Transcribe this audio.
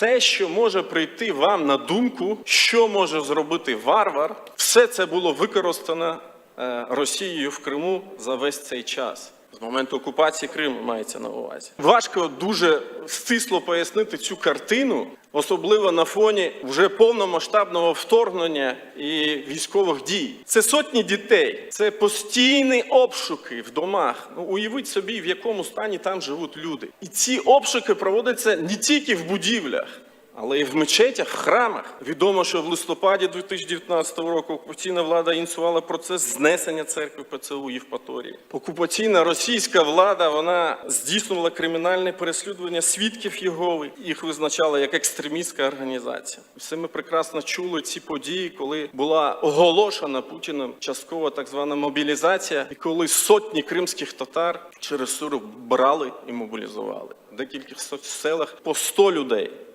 Все, що може прийти вам на думку, що може зробити варвар, все це було використано е, Росією в Криму за весь цей час. З моменту окупації Криму мається на увазі. Важко дуже стисло пояснити цю картину, особливо на фоні вже повномасштабного вторгнення і військових дій. Це сотні дітей, це постійні обшуки в домах. Ну уявіть собі, в якому стані там живуть люди. І ці обшуки проводяться не тільки в будівлях. Але і в мечетях, в храмах. Відомо, що в листопаді 2019 року окупаційна влада ініціювала процес знесення церкви ПЦУ Євпаторії. Окупаційна російська влада вона здійснювала кримінальне переслідування свідків Єгови. Їх визначала як екстремістська організація. Все ми прекрасно чули ці події, коли була оголошена Путіним часткова так звана мобілізація, і коли сотні кримських татар через Суру брали і мобілізували. В декількох селах по 100 людей.